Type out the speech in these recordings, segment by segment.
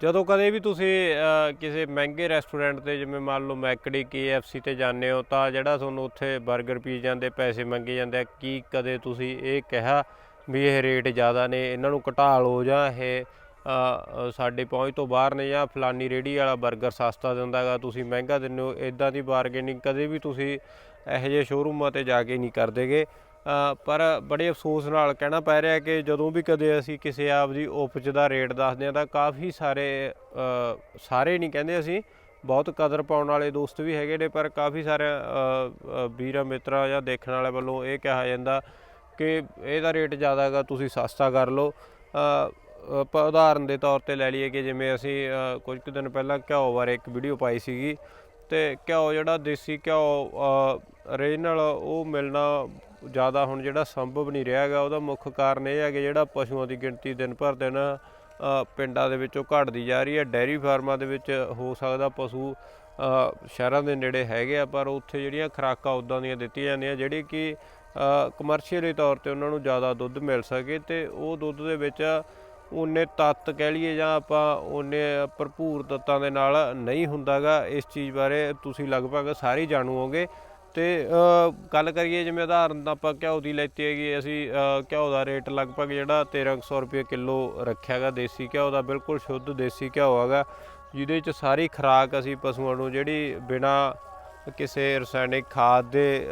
ਜਦੋਂ ਕਦੇ ਵੀ ਤੁਸੀਂ ਕਿਸੇ ਮਹਿੰਗੇ ਰੈਸਟੋਰੈਂਟ ਤੇ ਜਿਵੇਂ ਮੰਨ ਲਓ ਮੈਕਡੀ KFC ਤੇ ਜਾਂਦੇ ਹੋ ਤਾਂ ਜਿਹੜਾ ਤੁਹਾਨੂੰ ਉੱਥੇ 버ਗਰ ਪੀ ਜਾਂਦੇ ਪੈਸੇ ਮੰਗੇ ਜਾਂਦੇ ਆ ਕੀ ਕਦੇ ਤੁਸੀਂ ਇਹ ਕਿਹਾ ਵੀ ਇਹ ਰੇਟ ਜ਼ਿਆਦਾ ਨੇ ਇਹਨਾਂ ਨੂੰ ਘਟਾ ਲਓ ਜਾਂ ਇਹ ਸਾਡੇ ਪਹੁੰਚ ਤੋਂ ਬਾਹਰ ਨੇ ਜਾਂ ਫਲਾਨੀ ਰੇੜੀ ਵਾਲਾ 버ਗਰ ਸਸਤਾ ਦਿੰਦਾ ਗਾ ਤੁਸੀਂ ਮਹਿੰਗਾ ਦਿੰਦੇ ਹੋ ਇਦਾਂ ਦੀ ਬਾਰਗੇਨਿੰਗ ਕਦੇ ਵੀ ਤੁਸੀਂ ਇਹੋ ਜਿਹੇ ਸ਼ੋਰੂਮਾਂ ਤੇ ਜਾ ਕੇ ਨਹੀਂ ਕਰਦੇਗੇ ਅ, ਪਰ ਬੜੇ ਅਫਸੋਸ ਨਾਲ ਕਹਿਣਾ ਪੈ ਰਿਹਾ ਕਿ ਜਦੋਂ ਵੀ ਕਦੇ ਅਸੀਂ ਕਿਸੇ ਆਪ ਦੀ ਉਪਜ ਦਾ ਰੇਟ ਦੱਸਦੇ ਹਾਂ ਤਾਂ ਕਾਫੀ ਸਾਰੇ ਸਾਰੇ ਨਹੀਂ ਕਹਿੰਦੇ ਅਸੀਂ, ਬਹੁਤ ਕਦਰ ਪਾਉਣ ਵਾਲੇ ਦੋਸਤ ਵੀ ਹੈਗੇ ਨੇ, ਪਰ ਕਾਫੀ ਸਾਰੇ ਵੀਰਾਂ ਮਿੱਤਰਾਂ ਜਾਂ ਦੇਖਣ ਵਾਲੇ ਵੱਲੋਂ ਇਹ ਕਿਹਾ ਜਾਂਦਾ ਕਿ ਇਹਦਾ ਰੇਟ ਜ਼ਿਆਦਾ ਹੈਗਾ, ਤੁਸੀਂ ਸਸਤਾ ਕਰ ਲਓ। ਆਪਾਂ ਉਦਾਹਰਨ ਦੇ ਤੌਰ ਤੇ ਲੈ ਲਈਏ ਕਿ ਜਿਵੇਂ ਅਸੀਂ ਕੁਝ ਕੁ ਦਿਨ ਪਹਿਲਾਂ ਘਿਓ ਬਾਰੇ ਇੱਕ ਵੀਡੀਓ ਪਾਈ ਸੀਗੀ ਤੇ ਘਿਓ ਜਿਹੜਾ ਦੇਸੀ ਘਿਓ ਓਰੀਜਨਲ ਉਹ ਮਿਲਣਾ ਜ਼ਿਆਦਾ ਹੁਣ ਜਿਹੜਾ ਸੰਭਵ ਨਹੀਂ ਰਿਹਾ ਹੈਗਾ, ਉਹਦਾ ਮੁੱਖ ਕਾਰਨ ਇਹ ਹੈ ਕਿ ਜਿਹੜਾ ਪਸ਼ੂਆਂ ਦੀ ਗਿਣਤੀ ਦਿਨ ਭਰ ਦਿਨ ਪਿੰਡਾਂ ਦੇ ਵਿੱਚੋਂ ਘਟਦੀ ਜਾ ਰਹੀ ਹੈ। ਡੈਰੀ ਫਾਰਮਾਂ ਦੇ ਵਿੱਚ ਹੋ ਸਕਦਾ ਪਸ਼ੂ ਸ਼ਹਿਰਾਂ ਦੇ ਨੇੜੇ ਹੈਗੇ ਆ, ਪਰ ਉੱਥੇ ਜਿਹੜੀਆਂ ਖੁਰਾਕਾਂ ਉਦਾਂ ਦੀਆਂ ਦਿੱਤੀਆਂ ਜਾਂਦੀਆਂ, ਜਿਹੜੀ ਕਿ ਕਮਰਸ਼ੀਅਲੀ ਤੌਰ ਤੇ ਉਹਨਾਂ ਨੂੰ ਜ਼ਿਆਦਾ ਦੁੱਧ ਮਿਲ ਸਕੇ ਤੇ ਉਹ ਦੁੱਧ ਦੇ ਵਿੱਚ ਉਹਨੇ ਤੱਤ ਕਹਿ ਲਈਏ ਜਾਂ ਆਪਾਂ ਉਹਨੇ ਭਰਪੂਰ ਤੱਤਾਂ ਦੇ ਨਾਲ ਨਹੀਂ ਹੁੰਦਾਗਾ। ਇਸ ਚੀਜ਼ ਬਾਰੇ ਤੁਸੀਂ ਲਗਭਗ ਸਾਰੇ ਹੀ ਜਾਣੂ ਹੋਗੇ ਤੇ ਗੱਲ ਕਰੀਏ ਜਿਵੇਂ ਉਦਾਹਰਨ ਤਾਂ ਆਪਾਂ ਘਿਓ ਦੀ ਲੈਤੀ ਹੈਗੀ, ਅਸੀਂ ਘਿਓ ਦਾ ਰੇਟ ਲਗਭਗ ਜਿਹੜਾ 1300 ਰੁਪਏ ਕਿਲੋ ਰੱਖਿਆਗਾ ਦੇਸੀ ਘਿਓ ਦਾ, ਬਿਲਕੁਲ ਸ਼ੁੱਧ ਦੇਸੀ ਘਿਓ ਹੈਗਾ, ਜਿਹਦੇ ਵਿੱਚ ਸਾਰੀ ਖੁਰਾਕ ਅਸੀਂ ਪਸ਼ੂਆਂ ਨੂੰ ਜਿਹੜੀ ਬਿਨਾ ਕਿਸੇ ਰਸਾਇਣਿਕ ਖਾਦ ਦੇ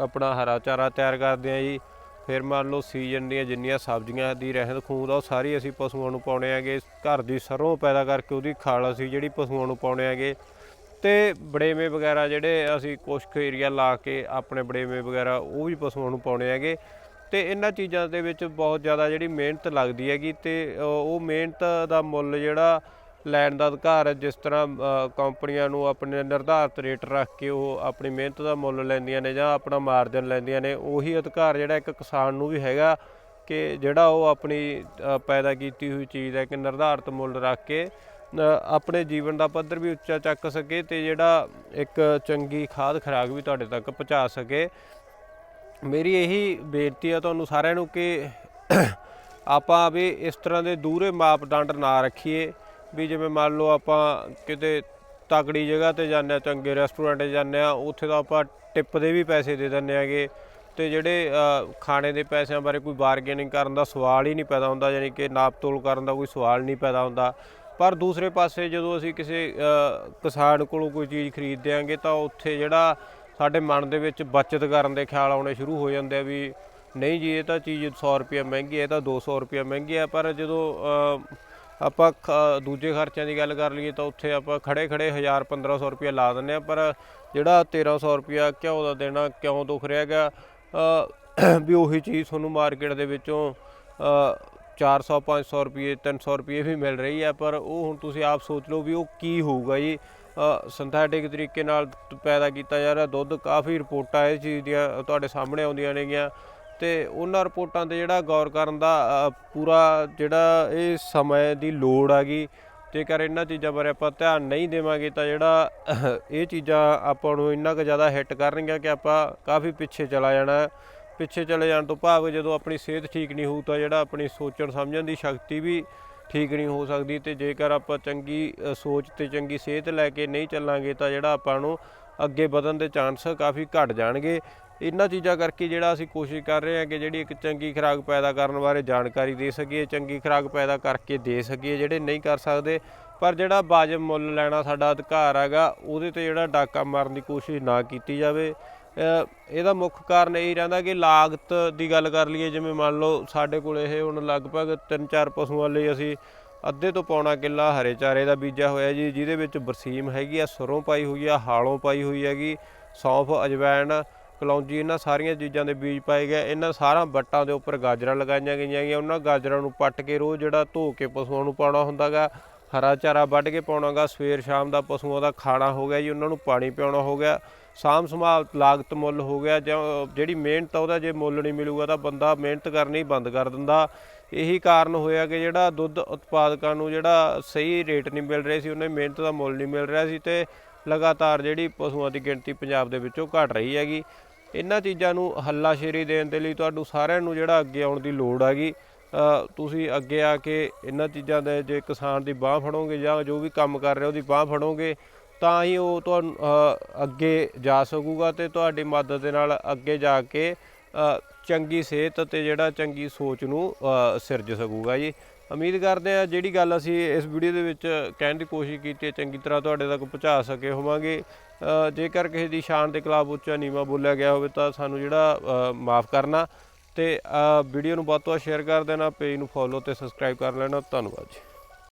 ਆਪਣਾ ਹਰਾ ਚਾਰਾ ਤਿਆਰ ਕਰਦੇ ਆ ਜੀ, ਫਿਰ ਮੰਨ ਲਓ ਸੀਜ਼ਨ ਦੀਆਂ ਜਿੰਨੀਆਂ ਸਬਜ਼ੀਆਂ ਦੀ ਰਹਿੰਦ ਖੂੰਹਦ ਆ, ਉਹ ਸਾਰੀ ਅਸੀਂ ਪਸ਼ੂਆਂ ਨੂੰ ਪਾਉਣੇ ਆਗੇ ਘਰ ਦੀ ਸਰੋਂ ਪੈਦਾ ਕਰਕੇ ਉਹਦੀ ਖਾਲ ਅਸੀਂ ਜਿਹੜੀ ਪਸ਼ੂਆਂ ਨੂੰ ਪਾਉਣੇ ਆਗੇ ਤੇ ਬੜੇਵੇਂ ਵਗੈਰਾ ਜਿਹੜੇ ਅਸੀਂ ਕੁਸ਼ਕ ਏਰੀਆ ਲਾ ਕੇ ਆਪਣੇ ਬੜੇਵੇਂ ਵਗੈਰਾ ਉਹ ਵੀ ਪਸ਼ੂਆਂ ਨੂੰ ਪਾਉਣੇ ਹੈਗੇ। ਤੇ ਇਹਨਾਂ ਚੀਜ਼ਾਂ ਦੇ ਵਿੱਚ ਬਹੁਤ ਜ਼ਿਆਦਾ ਜਿਹੜੀ ਮਿਹਨਤ ਲੱਗਦੀ ਹੈਗੀ ਤੇ ਉਹ ਮਿਹਨਤ ਦਾ ਮੁੱਲ ਜਿਹੜਾ ਲੈਣ ਦਾ ਅਧਿਕਾਰ ਹੈ, ਜਿਸ ਤਰ੍ਹਾਂ ਕੰਪਨੀਆਂ ਨੂੰ ਆਪਣੇ ਨਿਰਧਾਰਤ ਰੇਟ ਰੱਖ ਕੇ ਉਹ ਆਪਣੀ ਮਿਹਨਤ ਦਾ ਮੁੱਲ ਲੈਂਦੀਆਂ ਨੇ ਜਾਂ ਆਪਣਾ ਮਾਰਜਨ ਲੈਂਦੀਆਂ ਨੇ, ਉਹੀ ਅਧਿਕਾਰ ਜਿਹੜਾ ਇੱਕ ਕਿਸਾਨ ਨੂੰ ਵੀ ਹੈਗਾ ਕਿ ਜਿਹੜਾ ਉਹ ਆਪਣੀ ਪੈਦਾ ਕੀਤੀ ਹੋਈ ਚੀਜ਼ ਹੈ ਕਿ ਨਿਰਧਾਰਤ ਮੁੱਲ ਰੱਖ ਕੇ ਆਪਣੇ ਜੀਵਨ ਦਾ ਪੱਧਰ ਵੀ ਉੱਚਾ ਚੱਕ ਸਕੇ ਤੇ ਜਿਹੜਾ ਇੱਕ ਚੰਗੀ ਖਾਦ ਖੁਰਾਕ ਵੀ ਤੁਹਾਡੇ ਤੱਕ ਪਹੁੰਚਾ ਸਕੇ। ਮੇਰੀ ਇਹੀ ਬੇਨਤੀ ਆ ਤੁਹਾਨੂੰ ਸਾਰਿਆਂ ਨੂੰ ਕਿ ਆਪਾਂ ਵੀ ਇਸ ਤਰ੍ਹਾਂ ਦੇ ਦੂਰੇ ਮਾਪਦੰਡ ਨਾ ਰੱਖੀਏ ਵੀ ਜਿਵੇਂ ਮੰਨ ਲਓ ਆਪਾਂ ਕਿਤੇ ਤਕੜੀ ਜਗ੍ਹਾ ਤੇ ਜਾਂਦੇ ਆ ਚੰਗੇ ਰੈਸਟੋਰੈਂਟ 'ਤੇ ਜਾਂਦੇ ਆ ਉੱਥੇ ਤਾਂ ਆਪਾਂ ਟਿਪ ਦੇ ਵੀ ਪੈਸੇ ਦੇ ਦਿੰਦੇ ਆਗੇ ਤੇ ਜਿਹੜੇ ਖਾਣੇ ਦੇ ਪੈਸਿਆਂ ਬਾਰੇ ਕੋਈ ਬਾਰਗੇਨਿੰਗ ਕਰਨ ਦਾ ਸਵਾਲ ਹੀ ਨਹੀਂ ਪੈਦਾ ਹੁੰਦਾ, ਯਾਨੀ ਕਿ ਨਾਪਤੋਲ ਕਰਨ ਦਾ ਕੋਈ ਸਵਾਲ ਨਹੀਂ ਪੈਦਾ ਹੁੰਦਾ। ਪਰ ਦੂਸਰੇ ਪਾਸੇ ਜਦੋਂ ਅਸੀਂ ਕਿਸੇ ਕਿਸਾਨ ਕੋਲੋਂ ਕੋਈ ਚੀਜ਼ ਖਰੀਦਦੇ ਆਂਗੇ ਤਾਂ ਉੱਥੇ ਜਿਹੜਾ ਸਾਡੇ ਮਨ ਦੇ ਵਿੱਚ ਬਚਤ ਕਰਨ ਦੇ ਖਿਆਲ ਆਉਣੇ ਸ਼ੁਰੂ ਹੋ ਜਾਂਦੇ ਆ ਵੀ ਨਹੀਂ ਜੀ, ਇਹ ਤਾਂ ਚੀਜ਼ 100 ਰੁਪਏ ਮਹਿੰਗੀ ਹੈ ਇਹ ਤਾਂ 200 ਰੁਪਏ ਮਹਿੰਗੀ ਹੈ ਪਰ ਜਦੋਂ ਆਪਾਂ ਖ- ਦੂਜੇ ਖਰਚਿਆਂ ਦੀ ਗੱਲ ਕਰ ਲਈਏ ਤਾਂ ਉੱਥੇ ਆਪਾਂ ਖੜੇ ਖੜੇ 1000 1500 ਰੁਪਏ ਲਾ ਦਿੰਦੇ ਆ, ਪਰ ਜਿਹੜਾ 1300 ਰੁਪਿਆ ਘਿਓ ਦਾ ਦੇਣਾ ਕਿਉਂ ਦੁਖ ਰਿਹਾ ਵੀ ਉਹੀ ਚੀਜ਼ ਤੁਹਾਨੂੰ ਮਾਰਕੀਟ ਦੇ ਵਿੱਚੋਂ 400 500 ਰੁਪਏ 300 ਰੁਪਏ ਵੀ ਮਿਲ ਰਹੀ ਹੈ, ਪਰ ਉਹ ਹੁਣ ਤੁਸੀਂ ਆਪ ਸੋਚ ਲਓ ਵੀ ਉਹ ਕੀ ਹੋਊਗਾ ਜੀ। ਸਿੰਥੈਟਿਕ ਤਰੀਕੇ ਨਾਲ ਪੈਦਾ ਕੀਤਾ ਜਾ ਰਿਹਾ, ਦੁੱਧ ਕਾਫੀ ਰਿਪੋਰਟਾਂ ਇਹ ਚੀਜ਼ ਦੀਆਂ ਤੁਹਾਡੇ ਸਾਹਮਣੇ ਆਉਂਦੀਆਂ ਨੇਗੀਆਂ। ਤੇ ਉਹਨਾਂ ਰਿਪੋਰਟਾਂ ਤੇ ਜਿਹੜਾ ਗੌਰ ਕਰਨ ਦਾ ਪੂਰਾ ਜਿਹੜਾ ਇਹ ਸਮੇਂ ਦੀ ਲੋੜ ਹੈਗੀ ਜੇਕਰ ਇਹਨਾਂ ਚੀਜ਼ਾਂ ਬਾਰੇ ਆਪਾਂ ਧਿਆਨ ਨਹੀਂ ਦੇਵਾਂਗੇ ਤਾਂ ਜਿਹੜਾ ਇਹ ਚੀਜ਼ਾਂ ਆਪਾਂ ਨੂੰ ਇੰਨਾ ਕੁ ਜ਼ਿਆਦਾ ਹਿੱਟ ਕਰਨਗੀਆਂ ਕਿ ਆਪਾਂ ਕਾਫੀ ਪਿੱਛੇ ਚਲਾ ਜਾਣਾ। ਪਿੱਛੇ ਚਲੇ ਜਾਣ ਤੋਂ ਭਾਵ ਜਦੋਂ ਆਪਣੀ ਸਿਹਤ ਠੀਕ ਨਹੀਂ ਹੋਊ ਤਾਂ ਜਿਹੜਾ ਆਪਣੀ ਸੋਚਣ ਸਮਝਣ ਦੀ ਸ਼ਕਤੀ ਵੀ ਠੀਕ ਨਹੀਂ ਹੋ ਸਕਦੀ ਤੇ ਜੇਕਰ ਆਪਾਂ ਚੰਗੀ ਸੋਚ ਤੇ ਚੰਗੀ ਸਿਹਤ ਲੈ ਕੇ ਨਹੀਂ ਚੱਲਾਂਗੇ ਤਾਂ ਜਿਹੜਾ ਆਪਾਂ ਨੂੰ ਅੱਗੇ ਵਧਣ ਦੇ ਚਾਂਸ ਕਾਫੀ ਘਟ ਜਾਣਗੇ। ਇਹਨਾਂ ਚੀਜ਼ਾਂ ਕਰਕੇ ਜਿਹੜਾ ਅਸੀਂ ਕੋਸ਼ਿਸ਼ ਕਰ ਰਹੇ ਹਾਂ ਕਿ ਜਿਹੜੀ ਇੱਕ ਚੰਗੀ ਖੁਰਾਕ ਪੈਦਾ ਕਰਨ ਬਾਰੇ ਜਾਣਕਾਰੀ ਦੇ ਸਕੀਏ, ਚੰਗੀ ਖੁਰਾਕ ਪੈਦਾ ਕਰਕੇ ਦੇ ਸਕੀਏ, ਜਿਹੜੇ ਨਹੀਂ ਕਰ ਸਕਦੇ। ਪਰ ਜਿਹੜਾ ਵਾਜਬ ਮੁੱਲ ਲੈਣਾ ਸਾਡਾ ਅਧਿਕਾਰ ਹੈਗਾ, ਉਹਦੇ ਤੇ ਜਿਹੜਾ ਡਾਕਾ ਮਾਰਨ ਦੀ ਕੋਸ਼ਿਸ਼ ਨਾ ਕੀਤੀ ਜਾਵੇ। ਇਹਦਾ ਮੁੱਖ ਕਾਰਨ ਇਹ ਰਹਿੰਦਾ ਕਿ ਲਾਗਤ ਦੀ ਗੱਲ ਕਰ ਲਈਏ, ਜਿਵੇਂ ਮੰਨ ਲਓ ਸਾਡੇ ਕੋਲ ਇਹ ਹੁਣ ਲਗਭਗ 3-4 ਪਸ਼ੂਆਂ ਲਈ ਅਸੀਂ ਅੱਧੇ ਤੋਂ ਪੌਣਾ ਕਿੱਲਾ ਹਰੇ ਚਾਰੇ ਦਾ ਬੀਜਿਆ ਹੋਇਆ ਜੀ, ਜਿਹਦੇ ਵਿੱਚ ਬਰਸੀਮ ਹੈਗੀ ਆ, ਸਰੋਂ ਪਾਈ ਹੋਈ ਆ, ਹਾਲੋਂ ਪਾਈ ਹੋਈ ਹੈਗੀ, ਸੌਂਫ ਅਜਵਾਇਣ ਕਲੌਂਜੀ, ਇਹਨਾਂ ਸਾਰੀਆਂ ਚੀਜ਼ਾਂ ਦੇ ਬੀਜ ਪਾਏ ਗਏ। ਇਹਨਾਂ ਸਾਰਾ ਵੱਟਾਂ ਦੇ ਉੱਪਰ ਗਾਜਰਾਂ ਲਗਾਈਆਂ ਗਈਆਂ ਗੀਆਂ ਉਹਨਾਂ ਗਾਜਰਾਂ ਨੂੰ ਪੱਟ ਕੇ ਰੋਜ਼ ਜਿਹੜਾ ਧੋ ਕੇ ਪਸ਼ੂਆਂ ਨੂੰ ਪਾਉਣਾ ਹੁੰਦਾਗਾ। ਹਰਾ ਚਾਰਾ ਵੱਢ ਕੇ ਪਾਉਣਾਗਾ। ਸਵੇਰ ਸ਼ਾਮ ਦਾ ਪਸ਼ੂਆਂ ਦਾ ਖਾਣਾ ਹੋ ਗਿਆ ਜੀ, ਉਹਨਾਂ ਨੂੰ ਪਾਣੀ ਪਿਆਉਣਾ ਹੋ ਗਿਆ। ਸਾਂਭ ਸੰਭਾਲ ਲਾਗਤ ਮੁੱਲ ਹੋ ਗਿਆ ਜਾਂ ਜਿਹੜੀ ਮਿਹਨਤ ਆ, ਉਹਦਾ ਜੇ ਮੁੱਲ ਨਹੀਂ ਮਿਲੂਗਾ ਤਾਂ ਬੰਦਾ ਮਿਹਨਤ ਕਰਨੀ ਬੰਦ ਕਰ ਦਿੰਦਾ। ਇਹੀ ਕਾਰਨ ਹੋਇਆ ਕਿ ਜਿਹੜਾ ਦੁੱਧ ਉਤਪਾਦਕਾਂ ਨੂੰ ਜਿਹੜਾ ਸਹੀ ਰੇਟ ਨਹੀਂ ਮਿਲ ਰਿਹਾ ਸੀ, ਉਹਨੇ ਮਿਹਨਤ ਦਾ ਮੁੱਲ ਨਹੀਂ ਮਿਲ ਰਿਹਾ ਸੀ ਤੇ ਲਗਾਤਾਰ ਜਿਹੜੀ ਪਸ਼ੂਆਂ ਦੀ ਗਿਣਤੀ ਪੰਜਾਬ ਦੇ ਵਿੱਚੋਂ ਘਟ ਰਹੀ ਹੈਗੀ। ਇਹਨਾਂ ਚੀਜ਼ਾਂ ਨੂੰ ਹੱਲਾਸ਼ੇਰੀ ਦੇਣ ਦੇ ਲਈ ਤੁਹਾਨੂੰ ਸਾਰਿਆਂ ਨੂੰ ਜਿਹੜਾ ਅੱਗੇ ਆਉਣ ਦੀ ਲੋੜ ਹੈਗੀ। ਤੁਸੀਂ ਅੱਗੇ ਆ ਕੇ ਇਹਨਾਂ ਚੀਜ਼ਾਂ ਦੇ ਜੇ ਕਿਸਾਨ ਦੀ ਬਾਹ ਫੜੋਗੇ ਜਾਂ ਜੋ ਵੀ ਕੰਮ ਕਰ ਰਿਹਾ ਉਹਦੀ ਬਾਹ ਫੜੋਗੇ ਤਾਂ ਹੀ ਉਹ ਤੁਹਾਨੂੰ ਅੱਗੇ ਜਾ ਸਕੂਗਾ ਤੇ ਤੁਹਾਡੀ ਮਦਦ ਦੇ ਨਾਲ ਅੱਗੇ ਜਾ ਕੇ ਚੰਗੀ ਸਿਹਤ ਤੇ ਜਿਹੜਾ ਚੰਗੀ ਸੋਚ ਨੂੰ ਸਿਰਜ ਸਕੂਗਾ ਜੀ। ਉਮੀਦ ਕਰਦੇ ਆ ਜਿਹੜੀ ਗੱਲ ਅਸੀਂ ਇਸ ਵੀਡੀਓ ਦੇ ਵਿੱਚ ਕਹਿਣ ਦੀ ਕੋਸ਼ਿਸ਼ ਕੀਤੀ ਹੈ, ਚੰਗੀ ਤਰ੍ਹਾਂ ਤੁਹਾਡੇ ਤੱਕ ਪਹੁੰਚਾ ਸਕੇ ਹੋਵਾਂਗੇ। ਜੇਕਰ ਕਿਸੇ ਦੀ ਸ਼ਾਨ ਦੇ ਖਿਲਾਫ ਉੱਚਾ ਨੀਵਾ ਬੋਲਿਆ ਗਿਆ ਹੋਵੇ ਤਾਂ ਸਾਨੂੰ ਜਿਹੜਾ ਮਾਫ ਕਰਨਾ। ਤੇ ਵੀਡੀਓ ਨੂੰ ਵੱਧ ਤੋਂ ਵੱਧ ਸ਼ੇਅਰ ਕਰ ਦੇਣਾ ਪੇਜ ਨੂੰ ਫੋਲੋ ਤੇ ਸਬਸਕ੍ਰਾਈਬ ਕਰ ਲੈਣਾ। ਧੰਨਵਾਦ ਜੀ।